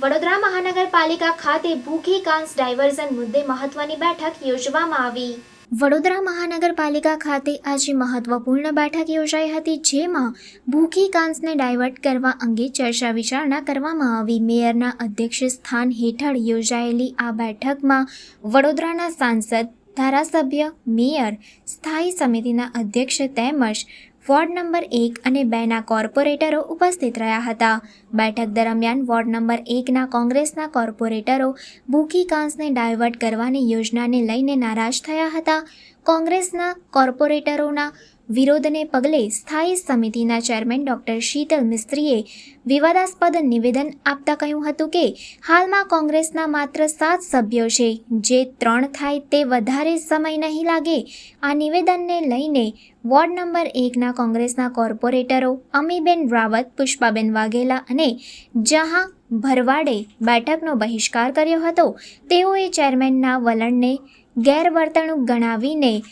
વડોદરા મહાનગરપાલિકા ખાતે ભૂખી કાંસ ડાયવર્ઝન મુદ્દે મહત્વની બેઠક યોજવામાં આવી. વડોદરા મહાનગરપાલિકા ખાતે આજે મહત્વપૂર્ણ બેઠક યોજાઈ હતી, જેમાં ભૂખી કાંસને ડાયવર્ટ કરવા અંગે ચર્ચા વિચારણા કરવામાં આવી. મેયરના અધ્યક્ષ સ્થાન હેઠળ યોજાયેલી આ બેઠકમાં વડોદરાના સાંસદ, ધારાસભ્ય, મેયર, સ્થાયી સમિતિના અધ્યક્ષ તેમજ વોર્ડ નંબર એક અને બેના કોર્પોરેટરો ઉપસ્થિત રહ્યા હતા. બેઠક દરમિયાન વોર્ડ નંબર એકના કોંગ્રેસના કોર્પોરેટરો ભૂખી કાંસને ડાયવર્ટ કરવાની યોજનાને લઈને નારાજ થયા હતા. કોંગ્રેસના કોર્પોરેટરોના વિરોધને પગલે સ્થાયી સમિતિના ચેરમેન ડોક્ટર શીતલ મિસ્ત્રીએ વિવાદાસ્પદ નિવેદન આપતા કહ્યું હતું કે, હાલમાં કોંગ્રેસના માત્ર સાત સભ્યો છે. જે ત્રણ થાય તે વધારે સમય નહીં લાગે. આ નિવેદનને લઈને વોર્ડ નંબર એકના કોંગ્રેસના કોર્પોરેટરો અમીબેન રાવત, પુષ્પાબેન વાઘેલા અને જહાં ભરવાડે બેઠકનો બહિષ્કાર કર્યો હતો. તેઓએ ચેરમેનના વલણને ગેરવર્તણૂક ગણાવીને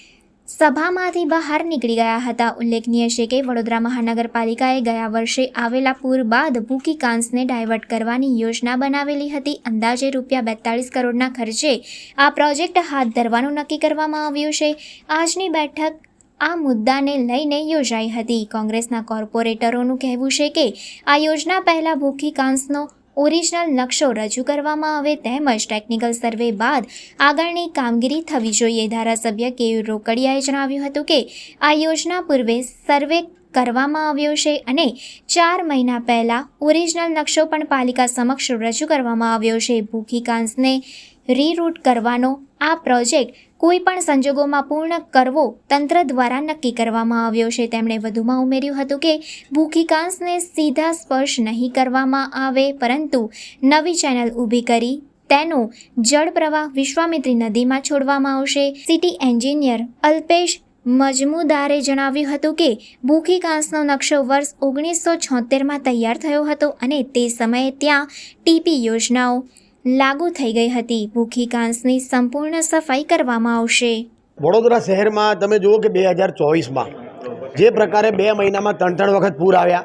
સભામાંથી બહાર નીકળી ગયા હતા. ઉલ્લેખનીય છે કે વડોદરા મહાનગરપાલિકાએ ગયા વર્ષે આવેલા પૂર બાદ ભૂકી કાંસને ડાયવર્ટ કરવાની યોજના બનાવેલી હતી. અંદાજે રૂપિયા બેતાળીસ કરોડના ખર્ચે આ પ્રોજેક્ટ હાથ ધરવાનું નક્કી કરવામાં આવ્યું છે. આજની બેઠક આ મુદ્દાને લઈને યોજાઈ હતી. કોંગ્રેસના કોર્પોરેટરોનું કહેવું છે કે આ યોજના પહેલાં ભૂખી કાંસનો ઓરિજિનલ નકશો રજૂ કરવામાં આવે તેમજ ટેકનિકલ સર્વે બાદ આગળની કામગીરી થવી જોઈએ. ધારાસભ્ય કે. રોકડિયાએ જણાવ્યું હતું કે, આ યોજના પૂર્વે સર્વે કરવામાં આવ્યો છે અને ચાર મહિના પહેલાં ઓરિજિનલ નકશો પણ પાલિકા સમક્ષ રજૂ કરવામાં આવ્યો છે. ભૂખી કાંસને રીરૂટ કરવાનો આ પ્રોજેક્ટ કોઈ પણ સંજોગોમાં પૂર્ણ કરવો તંત્ર દ્વારા નક્કી કરવામાં આવ્યો છે. તેમણે વધુમાં ઉમેર્યું હતું કે ભૂખીકાંસને સીધા સ્પર્શ નહીં કરવામાં આવે, પરંતુ નવી ચેનલ ઊભી કરી તેનો જળ પ્રવાહ વિશ્વામિત્રી નદીમાં છોડવામાં આવશે. સિટી એન્જિનિયર અલ્પેશ મજમુદારે જણાવ્યું હતું કે ભૂખી કાંસનો નકશો વર્ષ ઓગણીસો છોતેરમાં તૈયાર થયો હતો અને તે સમયે ત્યાં ટીપી યોજનાઓ લાગુ થઈ ગઈ હતી. ભૂખી કાંસની સંપૂર્ણ સફાઈ કરવામાં આવશે. વડોદરા શહેરમાં તમે જુઓ કે બે હજાર ચોવીસમાં જે પ્રકારે બે મહિનામાં ત્રણ ત્રણ વખત પૂર આવ્યા.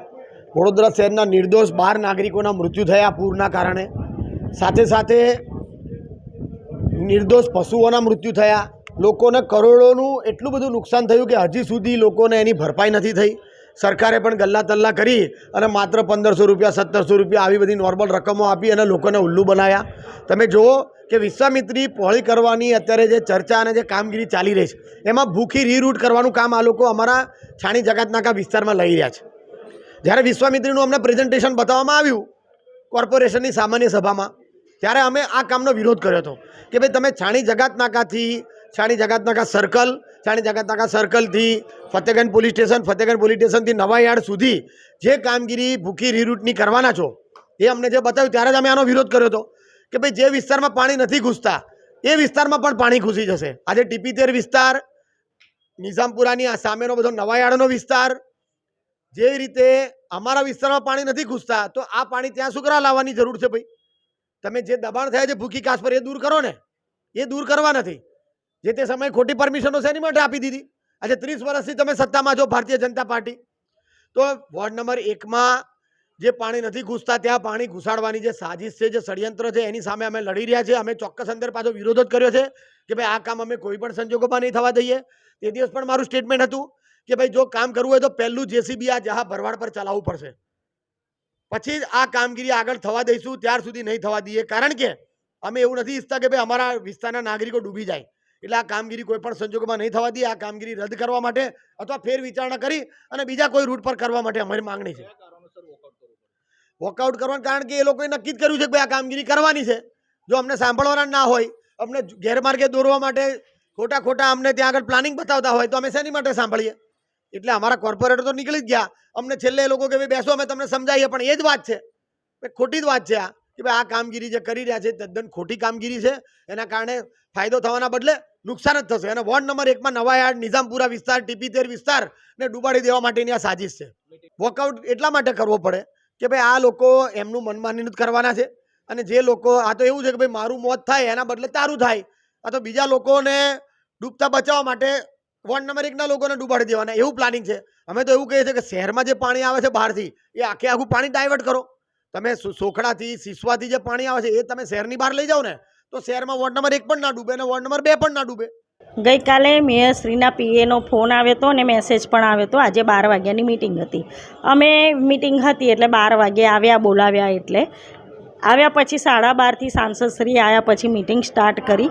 વડોદરા શહેરના નિર્દોષ બાર નાગરિકોના મૃત્યુ થયા પૂરના કારણે. સાથે સાથે નિર્દોષ પશુઓના મૃત્યુ થયા. લોકોને કરોડોનું એટલું બધું નુકસાન થયું કે હજી સુધી લોકોને એની ભરપાઈ નથી થઈ. સરકારે પણ ગલ્લા તલ્લા કરી અને માત્ર પંદરસો રૂપિયા, સત્તરસો રૂપિયા આવી બધી નોર્મલ રકમો આપી અને લોકોને ઉલ્લુ બનાવ્યા તમે જુઓ કે વિશ્વામિત્રી પહોળી કરવાની અત્યારે જે ચર્ચા અને જે કામગીરી ચાલી રહી છે, એમાં ભૂખી રીરૂટ કરવાનું કામ આ લોકો અમારા છાણી જગાતનાકા વિસ્તારમાં લઈ રહ્યા છે. જ્યારે વિશ્વામિત્રીનું અમને પ્રેઝન્ટેશન બતાવવામાં આવ્યું કોર્પોરેશનની સામાન્ય સભામાં, ત્યારે અમે આ કામનો વિરોધ કર્યો હતો કે ભાઈ તમે છાણી જગાતનાકાથી Chhani Jagatnaka circle સાણી Jagatnaka સર્કલથી Fatehganj police station, Fatehganj police સ્ટેશનથી નવાયાર્ડ સુધી જે કામગીરી ભૂખી રીરૂટની કરવાના છો, એ અમને જે બતાવ્યું ત્યારે જ અમે આનો વિરોધ કર્યો હતો કે ભાઈ જે વિસ્તારમાં પાણી નથી ઘૂસતા, એ વિસ્તારમાં પણ પાણી ઘૂસી જશે. આજે ટીપીતેર વિસ્તાર, નિઝામપુરાની આ સામેનો બધો નવાયાર્ડનો વિસ્તાર, જે રીતે અમારા વિસ્તારમાં પાણી નથી ઘૂસતા, તો આ પાણી ત્યાં શું લાવવાની જરૂર છે ભાઈ? તમે જે દબાણ થયા છે ભૂખી કાસ પર એ દૂર કરો ને. એ દૂર કરવા નથી. જે તે સમયે ખોટી પરમિશનો શેની માટે આપી દીધી? આજે ત્રીસ વર્ષથી તમે સત્તામાં છો, ભારતીય જનતા પાર્ટી. તો વોર્ડ નંબર એકમાં જે પાણી નથી ઘૂસતા, ત્યાં પાણી ઘુસાડવાની જે સાજિશ છે, જે ષડયંત્ર છે, એની સામે અમે લડી રહ્યા છીએ. અમે ચોક્કસ અંદર પાછો વિરોધ જ કર્યો છે કે ભાઈ આ કામ અમે કોઈ પણ સંજોગોમાં નહીં થવા દઈએ. તે દિવસ પણ મારું સ્ટેટમેન્ટ હતું કે ભાઈ જો કામ કરવું હોય તો પહેલું જેસીબી આ જહા ભરવાડ પર ચલાવવું પડશે. પછી જ આ કામગીરી આગળ થવા દઈશું, ત્યાર સુધી નહીં થવા દઈએ. કારણ કે અમે એવું નથી ઈચ્છતા કે ભાઈ અમારા વિસ્તારના નાગરિકો ડૂબી જાય. એટલે આ કામગીરી કોઈ પણ સંજોગોમાં નહીં થવા દઈએ, આ કામગીરી રદ કરવા માટે અથવા ફેર વિચારણા કરી અને બીજા કોઈ રૂટ પર કરવા માટે અમારી માંગણી છે. વોકઆઉટ કરવાનું કારણ કે એ લોકોએ નક્કી જ કર્યું છે કે આ કામગીરી કરવાની છે. જો અમને સાંભળવાના ના હોય, અમને ગેરમાર્ગે દોરવા માટે ખોટા ખોટા અમને ત્યાં આગળ પ્લાનિંગ બતાવતા હોય તો અમે શેની માટે સાંભળીએ? એટલે અમારા કોર્પોરેટર તો નીકળી જ ગયા. અમને છેલ્લે એ લોકો કે ભાઈ બેસો, અમે તમને સમજાવીએ, પણ એ જ વાત છે. ખોટી જ વાત છે આ. કે ભાઈ આ કામગીરી જે કરી રહ્યા છે તદ્દન ખોટી કામગીરી છે. એના કારણે ફાયદો થવાના બદલે નુકસાન જ થશે. અને વોર્ડ નંબર એકમાં નવાયાર્ડ નિઝામપુરા વિસ્તાર, ટીપીતેર વિસ્તાર ને ડૂબાડી દેવા માટેની આ સાજિશ છે. વોકઆઉટ એટલા માટે કરવો પડે કે ભાઈ આ લોકો એમનું મનમાની જ કરવાના છે. અને જે લોકો, આ તો એવું છે કે ભાઈ મારું મોત થાય, એના બદલે તારું થાય. આ તો બીજા લોકોને ડૂબતા બચાવવા માટે વોર્ડ નંબર એકના લોકોને ડૂબાડી દેવાના. એવું પ્લાનિંગ છે. અમે તો એવું કહીએ છીએ કે શહેરમાં જે પાણી આવે છે બહારથી, એ આખે આખું પાણી ડાયવર્ટ કરો. તમે સોખડાથી, સિસવાથી જે પાણી આવે છે, એ તમે શહેરની બહાર લઈ જાઓ ને તો શહેરમાં વોર્ડ નંબર એક પણ ના ડૂબે અને વોર્ડ નંબર બે પણ ના ડૂબે. ગઈકાલે મેયરશ્રીના પીએનો ફોન આવ્યો હતો અને મેસેજ પણ આવ્યો હતો. આજે બાર વાગ્યાની મિટિંગ હતી. અમે મિટિંગ હતી એટલે બાર વાગે આવ્યા, બોલાવ્યા એટલે. આવ્યા પછી સાડા બારથી સાંસદશ્રી આવ્યા પછી મિટિંગ સ્ટાર્ટ કરી.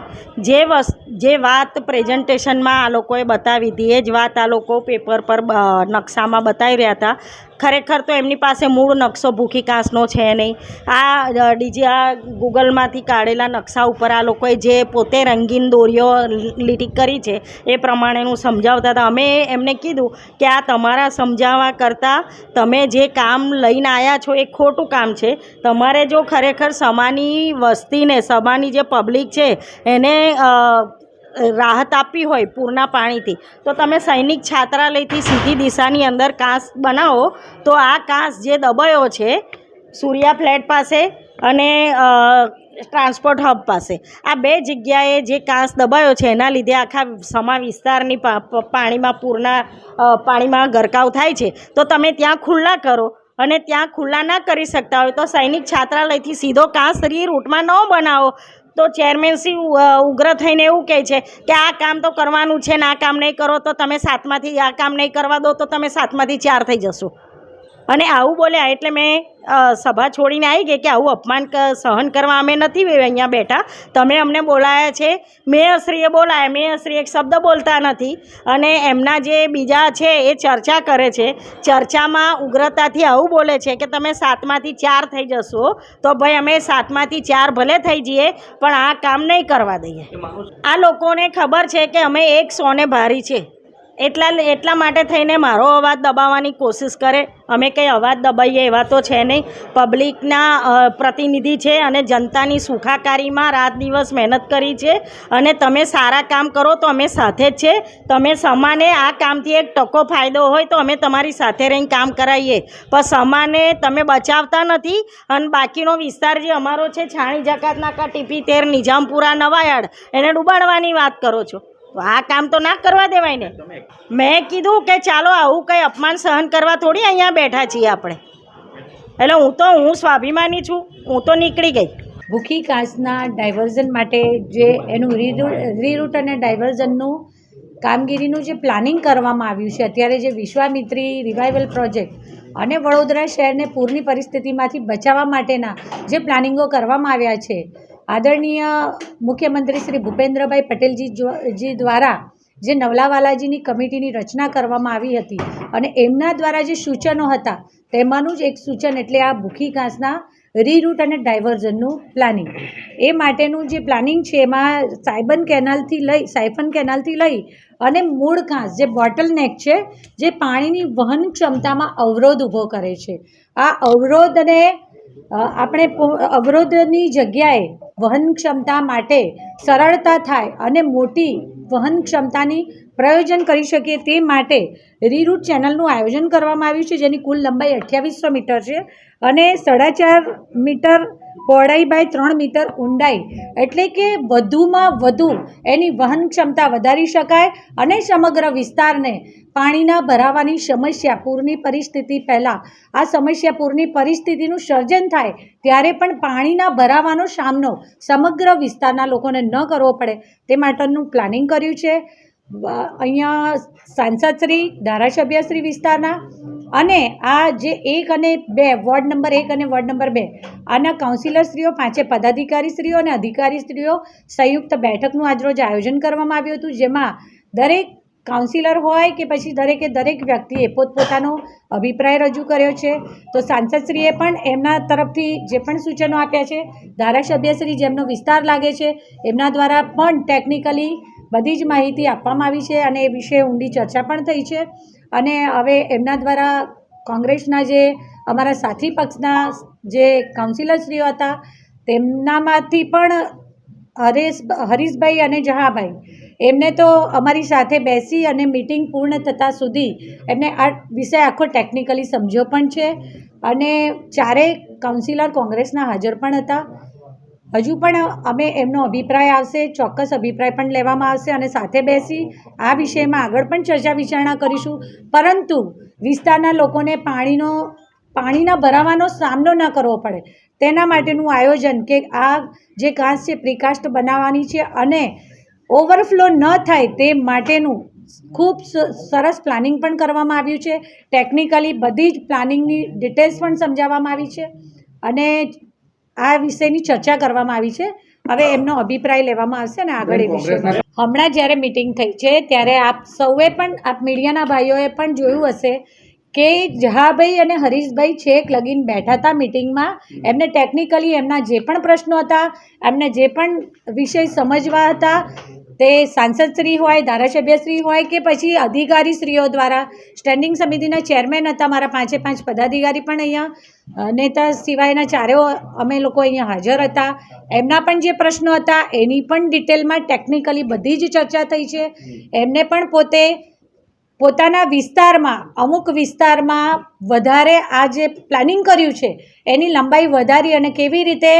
જે વસ, જે વાત પ્રેઝન્ટેશનમાં આ લોકોએ બતાવી હતી, એ જ વાત આ લોકો પેપર પર નકશામાં બતાવી રહ્યા હતા. ખરેખર તો એમની પાસે મૂળ નકશો ભૂખી કાંસનો છે નહીં. આ ડીજી, આ ગૂગલમાંથી કાઢેલા નકશા ઉપર આ લોકોએ જે પોતે રંગીન દોરીઓ લીટી કરી છે એ પ્રમાણેનું સમજાવતા હતા. અમે એમને કીધું કે આ તમારા સમજાવવા કરતાં તમે જે કામ લઈને આવ્યા છો એ ખોટું કામ છે. તમારે જો ખરેખર સમાની વસ્તીને, સમાની જે પબ્લિક છે એને રાહત આપી હોય પૂરના પાણીથી, તો તમે સૈનિક છાત્રાલયથી સીધી દિશાની અંદર કાંસ બનાવો, તો આ કાંસ જે દબાયો છે, સૂર્યા ફ્લેટ પાસે અને ટ્રાન્સપોર્ટ હબ પાસે. આ બે જગ્યાએ જે કાંસ દબાયો છે, એના લીધે આખા સમા વિસ્તારની પાણીમાં પૂરના પાણીમાં ગરકાવ થાય છે. તો તમે ત્યાં ખુલ્લા કરો અને ત્યાં ખુલ્લા ના કરી શકતા હોય, તો સૈનિક છાત્રાલયથી સીધો કાંસ રી રૂટમાં ન બનાવો. તો ચેરમેન શ્રી ઉગ્ર થઈને એવું કહે છે કે આ કામ તો કરવાનું છે ને આ કામ નહીં કરો તો તમે સાતમાંથી, આ કામ નહીં કરવા દો તો તમે સાતમાંથી ચાર થઈ જશો. અને આવું બોલ્યા એટલે મેં સભા છોડીને આવી ગઈ કે આવું અપમાન સહન કરવા અમે નથી અહીંયા બેઠા. તમે અમને બોલાયા છે. મેયરશ્રીએ બોલાયા. મેયરશ્રી એક શબ્દ બોલતા નથી. અને એમના જે બીજા છે એ ચર્ચા કરે છે. ચર્ચામાં ઉગ્રતાથી આવું બોલે છે કે તમે સાતમાંથી ચાર થઈ જશો. તો ભાઈ અમે સાતમાંથી ચાર ભલે થઈ જઈએ પણ આ કામ નહીં કરવા દઈએ. આ લોકોને ખબર છે કે અમે એક સોને ભારી છે. એટલા એટલા માટે થઈને મારો અવાજ દબાવવાની કોશિશ કરે. અમે કંઈ અવાજ દબાઈએ એવા તો છે નહીં. પબ્લિકના પ્રતિનિધિ છે અને જનતાની સુખાકારીમાં રાત દિવસ મહેનત કરી છે અને તમે સારા કામ કરો તો અમે સાથે જ છે. તમે સમાને આ કામથી એક ટકો ફાયદો હોય તો અમે તમારી સાથે રહીને કામ કરાવીએ. પણ સમાને તમે બચાવતા નથી અને બાકીનો વિસ્તાર જે અમારો છે, છાણી જકાત નાકા ટીપી તેર, નિઝામપુરા નવાયાડ એને ડૂબાડવાની વાત કરો છો. તો આ કામ તો ના કરવા દેવાય ને. મેં કીધું કે ચાલો આવું કંઈ અપમાન સહન કરવા થોડી અહીંયા બેઠા છીએ આપણે. એટલે હું તો, હું સ્વાભિમાની છું, હું તો નીકળી ગઈ. ભૂખી કાચના ડાયવર્ઝન માટે જે એનું રીરૂટ અને ડાયવર્ઝનનું કામગીરીનું જે પ્લાનિંગ કરવામાં આવ્યું છે, અત્યારે જે વિશ્વામિત્રી રિવાઇવલ પ્રોજેક્ટ અને વડોદરા શહેરને પૂરની પરિસ્થિતિમાંથી બચાવવા માટેના જે પ્લાનિંગો કરવામાં આવ્યા છે આદરણીય મુખ્યમંત્રી શ્રી ભૂપેન્દ્રભાઈ પટેલજી જી દ્વારા જે નવલાવાલાજીની કમિટીની રચના કરવામાં આવી હતી અને એમના દ્વારા જે સૂચનો હતા, તેમાંનું જ એક સૂચન એટલે આ ભૂખી ઘાસના રીરૂટ અને ડાયવર્ઝનનું પ્લાનિંગ એ માટેનું જે પ્લાનિંગ છે, એમાં સાયબન કેનાલથી લઈ સાયફન કેનાલથી લઈ અને મૂળ ઘાસ, જે બોટલ નેક છે, જે પાણીની વહન ક્ષમતામાં અવરોધ ઊભો કરે છે. આ અવરોધને આપણે અવરોધની જગ્યાએ વહન ક્ષમતા માટે સરળતા થાય અને મોટી વહન ક્ષમતાની પ્રયોજન કરી શકીએ તે માટે રીરૂટ ચેનલનું આયોજન કરવામાં આવ્યું છે, જેની કુલ લંબાઈ અઠ્યાવીસો મીટર છે અને સાડા ચાર મીટર, પહોળાઈ બાય ત્રણ મીટર ઊંડાઈ, એટલે કે વધુમાં વધુ એની વહન ક્ષમતા વધારી શકાય અને સમગ્ર વિસ્તારને પાણીના ભરાવાની સમસ્યા પૂરની પરિસ્થિતિ પહેલાં. આ સમસ્યા પૂરની પરિસ્થિતિનું સર્જન થાય ત્યારે પણ પાણીના ભરાવાનો સામનો સમગ્ર વિસ્તારના લોકોને ન કરવો પડે તે માટેનું પ્લાનિંગ કર્યું છે. અહીંયા સાંસદશ્રી, ધારાસભ્યશ્રી વિસ્તારના અને આ જે એક અને બે, વોર્ડ નંબર એક અને વોર્ડ નંબર બે, આના કાઉન્સિલરશ્રીઓ, પાંચે પદાધિકારીશ્રીઓ અને અધિકારીશ્રીઓ સંયુક્ત બેઠકનું આજરોજ આયોજન કરવામાં આવ્યું હતું, જેમાં દરેક કાઉન્સિલર હોય કે પછી દરેકે દરેક વ્યક્તિએ પોતપોતાનો અભિપ્રાય રજૂ કર્યો છે, તો સાંસદશ્રીએ પણ એમના તરફથી જે પણ સૂચનો આપ્યા છે, ધારાસભ્યશ્રી જેમનો વિસ્તાર લાગે છે, એમના દ્વારા પણ ટેકનિકલી બધી જ માહિતી આપવામાં આવી છે અને એ વિશે ઊંડી ચર્ચા પણ થઈ છે. અને હવે એમના દ્વારા કોંગ્રેસના જે અમારા સાથી પક્ષના જે કાઉન્સિલરશ્રીઓ હતા, તેમનામાંથી પણ હરેશ, હરીશભાઈ અને જહાભાઈ, એમને તો અમારી સાથે બેસી અને મિટિંગ પૂર્ણ થતાં સુધી એમને આ વિષય આખો ટેકનિકલી સમજ્યો પણ છે. અને ચારેય કાઉન્સિલર કોંગ્રેસના હાજર પણ હતા. હજુ પણ અમે એમનો અભિપ્રાય આવશે, ચોક્કસ અભિપ્રાય પણ લેવામાં આવશે અને સાથે બેસી આ વિષયમાં આગળ પણ ચર્ચા વિચારણા કરીશું. પરંતુ વિસ્તારના લોકોને પાણીનો, પાણીના ભરાવાનો સામનો ન કરવો પડે. તેના માટેનું આયોજન કે આ જે ઘાસ છે, પ્રિકાસ્ટ બનાવવાની છે અને ઓવરફ્લો ન થાય તે માટેનું ખૂબ સરસ પ્લાનિંગ પણ કરવામાં આવ્યું છે. ટેકનિકલી બધી જ પ્લાનિંગની ડિટેલ્સ પણ સમજાવવામાં આવી છે. અને આ વિષયની ચર્ચા કરવામાં આવી છે. હવે એમનો અભિપ્રાય લેવામાં આવશે ને આગળ એ વિષયમાં હમણાં જ્યારે મિટિંગ થઈ છે ત્યારે આપ સૌએ પણ આપ મીડિયાના ભાઈઓએ પણ જોયું હશે કે જહાભાઈ અને હરીશભાઈ છેક લગીન બેઠા હતા મિટિંગમાં. એમને ટેકનિકલી એમના જે પણ પ્રશ્નો હતા એમને જે પણ વિષય સમજવા હતા તે સાંસદશ્રી હોય, ધારાસભ્યશ્રી હોય કે પછી અધિકારીશ્રીઓ દ્વારા સ્ટેન્ડિંગ સમિતિના ચેરમેન હતા, મારા પાંચે પાંચ પદાધિકારી પણ અહીંયા નેતા સિવાયના ચારેઓ અમે લોકો અહીંયા હાજર હતા. એમના પણ જે પ્રશ્નો હતા, એની પણ ડિટેલમાં ટેકનિકલી બધી જ ચર્ચા થઈ છે. એમને પણ પોતે પોતાના વિસ્તારમાં, અમુક વિસ્તારમાં વધારે આ જે પ્લાનિંગ કર્યું છે, એની લંબાઈ વધારી અને કેવી રીતે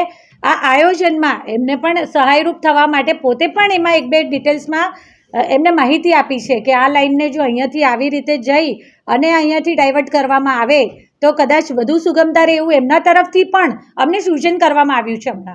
આ આયોજનમાં એમને પણ સહાયરૂપ થવા માટે પોતે પણ એમાં એક બે ડિટેલ્સમાં એમને માહિતી આપી છે કે આ લાઈનને જો અહીંયાથી આવી રીતે જઈ અને અહીંયાથી ડાયવર્ટ કરવામાં આવે, તો કદાચ વધુ સુગમતા રહે એવું એમના તરફથી પણ અમને સૂચન કરવામાં આવ્યું છે હમણાં.